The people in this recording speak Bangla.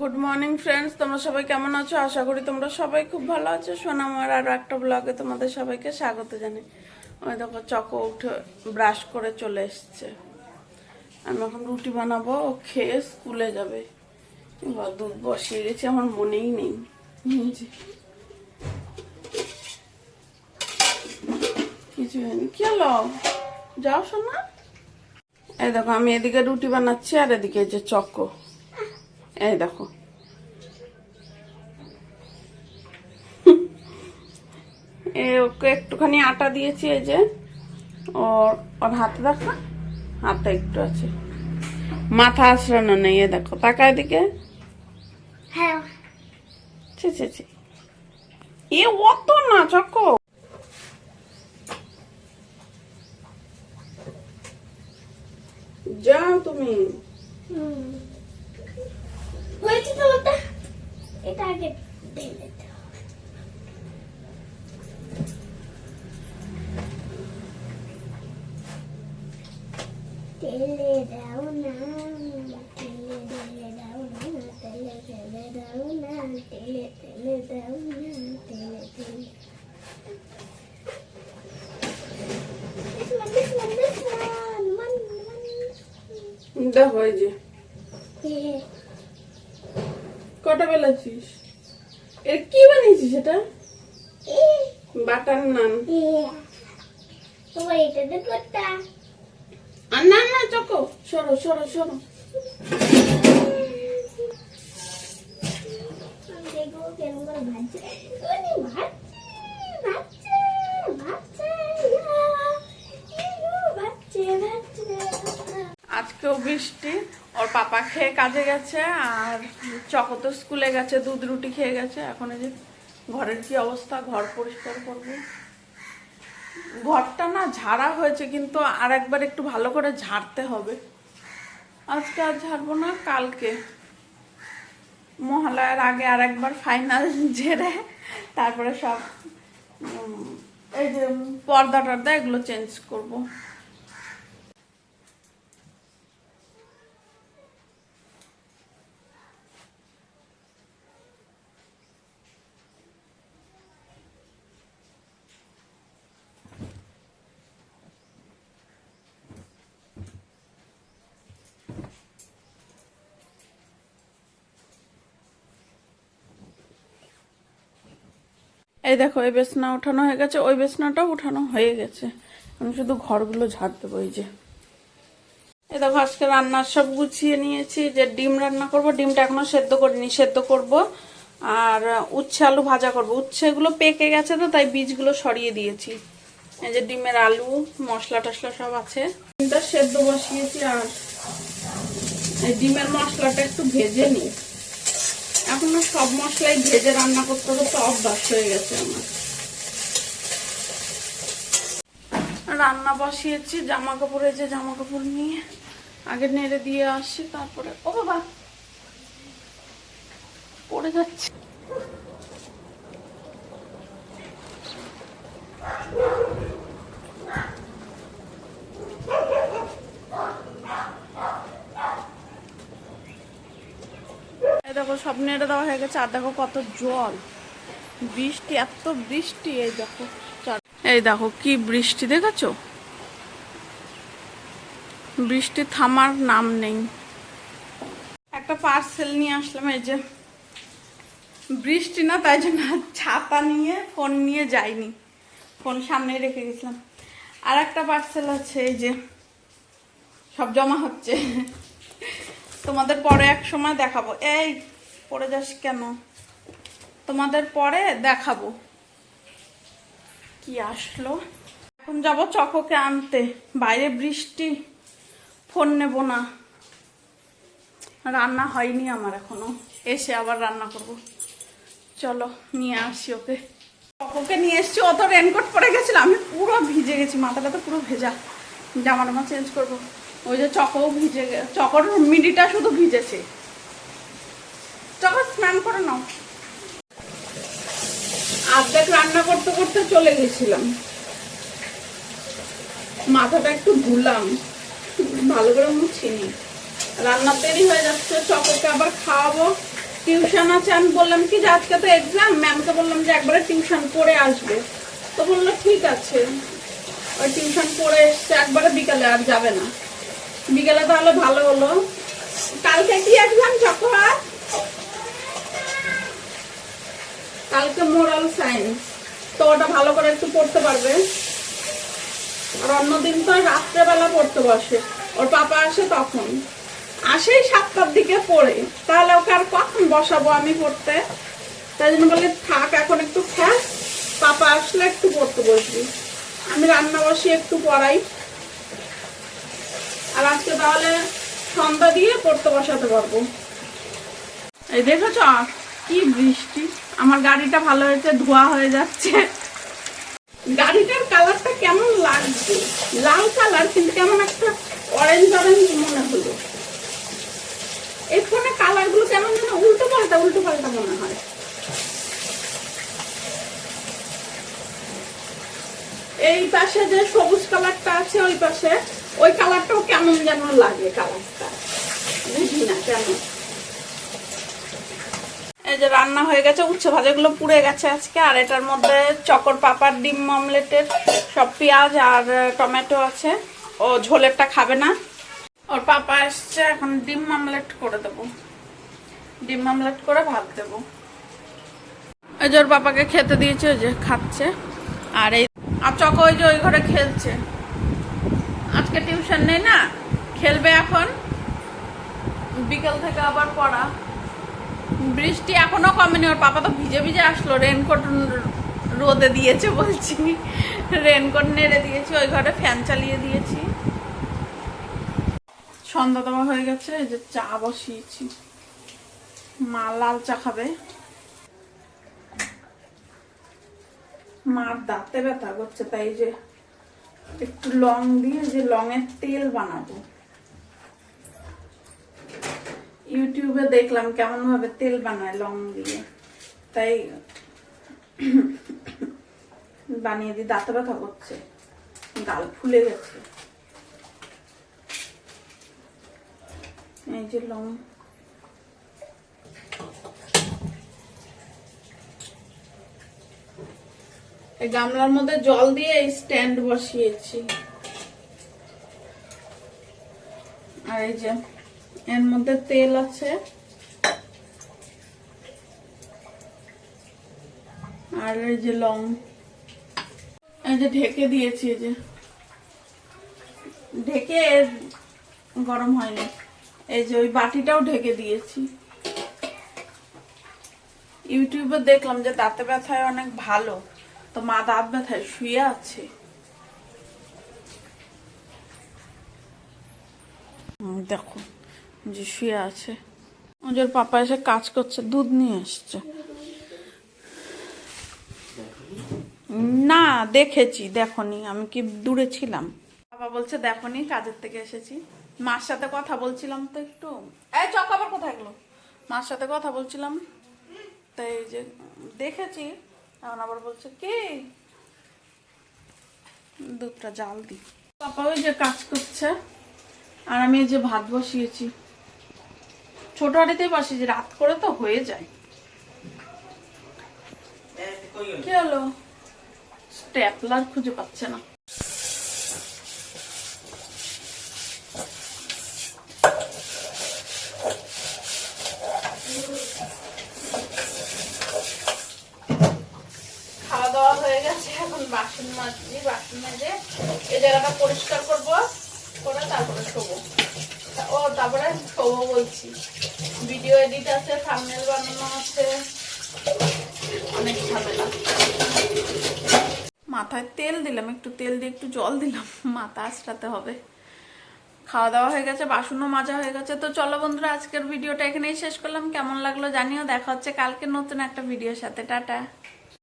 গুড মর্নিং ফ্রেন্ডস তোমরা সবাই কেমন আছো? আশা করি তোমরা সবাই খুব ভালো আছো। শোনা আমার আরও একটা ব্লগে তোমাদের সবাইকে স্বাগত জানাই। ওই দেখো, চকো উঠে ব্রাশ করে চলে এসছে। আমি এখন রুটি বানাবো, ও খেয়ে স্কুলে যাবে। দুধ বসিয়ে গেছি আমার মনেই নেই। কিছু হয়নি। কি হলো? যাও শোনা এই দেখো, আমি এদিকে রুটি বানাচ্ছি আর এদিকে যে চকো। এই দেখো। ওকে একটুখানি আটা দিয়েছি এই যে। ওর ওর হাতে দেখো হাতে একটু আছে। মাথা আশ্রানো নেই এ দেখো। তাকা এদিকে। হ্যাঁ। ছি ছি ছি। এ অত না চকো যাও তুমি। হয়েছে তো ওটা। এটা আগে ঢেলে। ঢেলে দাও না ঢেলে ঢেলে দাও না ঢেলে কটা বেলাছিস এর কি বানিয়েছিস এটা. বাটার নান। আর না না চকো। সরো সরো সরো। কেমন ভাজছে ওরে ভাজছে ভাজছে ভাজছে ইয়া, ভাজছে ভাজছে আজকেও বৃষ্টি ওর পাপা খেয়ে কাজে গেছে আর চকো তো স্কুলে গেছে, দুধ রুটি খেয়ে গেছে। এখন এই যে ঘরের কি অবস্থা, ঘর পরিষ্কার করব? ঘরটা না ঝাড়া হয়েছে, কিন্তু আর একবার একটু ভালো করে ঝাড়তে হবে। আজকে আর ঝাড়বো না, কালকে। মহালয়ার আগে আর একবার ফাইনাল ঝেড়ে তারপরে সব এই যে পর্দা টর্দা এগুলো চেঞ্জ করব। এই দেখো, এই বেসনা উঠানো হয়ে গেছে, ওই বেসনাটাও উঠানো হয়ে গেছে। আমি শুধু ঘরগুলো ঝাড় দেবো, এই যে। এই দেখো, আজকে রান্নার সব গুছিয়ে নিয়েছি, যে ডিম রান্না করব, ডিমটা এখনও সেদ্ধ করিনি, সেদ্ধ করব। আর উচ্ছে আলু ভাজা করব। উচ্ছেগুলো পেকে গেছে তো, তাই বীজগুলো সরিয়ে দিয়েছি। এই যে ডিমের আলু, মশলা টশলা সব আছে। ডিমটা সেদ্ধ বসিয়েছি, আর ডিমের মশলাটা একটু ভেজে নিই। এখনও সব মশলাই ভেজে রান্না করতে করতে অভ্যাস হয়ে গেছে আমার। রান্না বসিয়েছি জামা কাপড়ে যে জামা কাপড় নিয়ে। আগে নেড়ে দিয়ে আসছি তারপরে ও বাবা! পড়ে যাচ্ছে। সব দেওয়া হয়ে গেছে, আর দেখো কত জল। বৃষ্টি, এত বৃষ্টি, এই দেখো এই দেখো কি বৃষ্টি দেখেছ? বৃষ্টি থামার নাম নেই। একটা পার্সেল নিয়ে আসলাম, এই যে। বৃষ্টি না, তাই জন্য ছাতা নিয়ে, ফোন নিয়ে যাইনি। ফোন সামনেই রেখে গেছিলাম। আর একটা পার্সেল আছে, এই যে। সব জমা হচ্ছে। তোমাদের পরে এক সময় দেখাবো। এই পড়ে যাস কেন? তোমাদের পরে দেখাবো। কি আসলো? এখন যাব চকোকে আনতে। বাইরে বৃষ্টি, ফোন নেব না। রান্না হয়নি আমার এখনও। এসে আবার রান্না করব। চলো, নিয়ে আসি ওকে। চকোকে নিয়ে এসছি, অত রেনকোট পরে গেছিল, আমি পুরো ভিজে গেছি, মাথাটা তো পুরো ভেজা। জামা টামা চেঞ্জ করব। ওই যে চকও ভিজে চকর মিডিটা শুধু ভিজেছে। স্নান করে নাও। আর্ধেক রান্না করতে করতে চলে গেছিলাম। মাথাটা একটু ধুলাম। ভালো করে মুছিনি। রান্না দেরি হয়ে যাচ্ছে চকোকে আবার খাওয়াবো। টিউশন আছে, আমি বললাম কি যে আজকে তো এক্সাম ম্যামকে বললাম যে একবারে টিউশন করে আসবে। তো বলল ঠিক আছে। ওই টিউশন করে এসছে, একবারে বিকালে আর যাবে না। বিকেলে তাহলে ভালো হলো। কালকে কি এক্সাম চকরা? কালকে মোরাল সায়েন্স তো ওটা ভালো করে একটু পড়তে পারবে। আর অন্যদিন তো রাত্রেবেলা পড়তে বসে। ওর পাপা আসে তখন। আসেই সাতটার দিকে পড়ে। তাহলে ওকে আর কখন বসাবো আমি পড়তে? তাই জন্য বলে থাক, এখন একটু খ্যাস পাপা আসলে একটু পড়তে বসবি। আমি রান্না বসি একটু পড়াই। আর আজকে তাহলে সন্ধ্যা দিয়ে পড়তে বসাতে পারব। এই দেখেছ, কি বৃষ্টি। আমার গাড়িটা ভালো হয়েছে, ধোয়া হয়ে যাচ্ছে। গাড়িটার কালারটা কেমন লাগছে? লাল কালার, কিন্তু কেমন একটা অরেঞ্জ অরেঞ্জ মনে হলো। এই ফোনে কালারগুলো কেমন যেন উল্টো পাল্টা উল্টো পাল্টা মনে হয়। এই পাশে যে সবুজ কালারটা আছে, ওই পাশে, ওই কালারটাও কেমন যেন লাগে কালারটা। বুঝি না কেন এই যে রান্না হয়ে গেছে, উচ্ছে ভাজাগুলো পুড়ে গেছে আজকে, আর এটার মধ্যে চকর পাপার ডিম অমলেটের সব পেঁয়াজ আর টমেটো আছে। ও ঝোলেরটা খাবে না। ওর পাপা এসছে, এখন ডিম অমলেট করে দেবো। ডিম অমলেট করে ভাত দেবো। এই যে ওর পাপাকে খেতে দিয়েছে, ওই যে খাচ্ছে। আর এই আর চক ওই যে ওই ঘরে খেলছে। আজকে টিউশন নেই না? খেলবে এখন। বিকেল থেকে আবার পড়া। বৃষ্টি এখনও কমেনি, ওর পাপা তো ভিজে ভিজে আসলো রেনকোট রোদে দিয়েছে বলছি। রেনকোট নেড়ে দিয়েছি, ওই ঘরে ফ্যান চালিয়ে দিয়েছি। সন্ধ্যা দেওয়া হয়ে গেছে যে চা বসিয়েছি। মা লাল চা খাবে। মার দাঁতে ব্যথা করছে, তাই যে একটু লং দিয়ে যে লং এর তেল বানাবো। ইউটিউবে দেখলাম কেমন ভাবে তেল বানায় লং দিয়ে। তাই বানিয়ে দিই দাঁতে ব্যথা করছে। গাল ফুলে গেছে। এই যে লং। এই গামলার মধ্যে জল দিয়ে স্ট্যান্ড বসিয়েছি। আর এই যে এর মধ্যে তেল আছে। আর এই যে লং। এই যে ঢেকে দিয়েছি, এই যে। ঢেকে গরম হয়নি। এই যে ওই বাটিটাও ঢেকে দিয়েছি। ইউটিউবে দেখলাম যে দাঁতে ব্যথায় অনেক ভালো। তো মা দাঁত ব্যথায় শুয়ে আছে। দেখো। যে শুয়ে আছে। ওদের পাপা এসে কাজ করছে, দুধ নিয়ে এসছে না, দেখেছি, দেখনি, আমি কি দূরে ছিলাম। বাবা বলছে, দেখনি, কাজের থেকে এসেছি। মার সাথে কথা বলছিলাম তো একটু। এই চক, আবার কোথায় গেলো মার সাথে কথা বলছিলাম। তাই যে, দেখেছি। এখন আবার বলছে, কি? দুধটা জাল দি। পাপা ওই যে কাজ করছে। আর আমি যে ভাত বসিয়েছি। ছোট হাঁড়িতেই বসিয়েছি রাত করে তো হয়ে যায়। কি হলো? স্টেপলার খুঁজে পাচ্ছে না। খাওয়া দাওয়া হয়ে গেছে, এখন বাসন বাসন মাজে জায়গাটা পরিষ্কার করব, করে তারপরে শোবো। ও, তারপরে শোবো বলছি। ভিডিও এডিট আছে থামনেল বানানো আছে। অনেক ঝামেলা। মাথায় তেল দিলাম, একটু তেল দিয়ে একটু জল দিলাম, মাথা আসরাতে হবে। খাওয়া দাওয়া হয়ে গেছে, বাসনও মাজা হয়ে গেছে। তো চলো বন্ধুরা, আজকের ভিডিওটা এখানেই শেষ করলাম। কেমন লাগল জানিও, দেখা হচ্ছে কালকে নতুন একটা ভিডিওর সাথে। টাটা।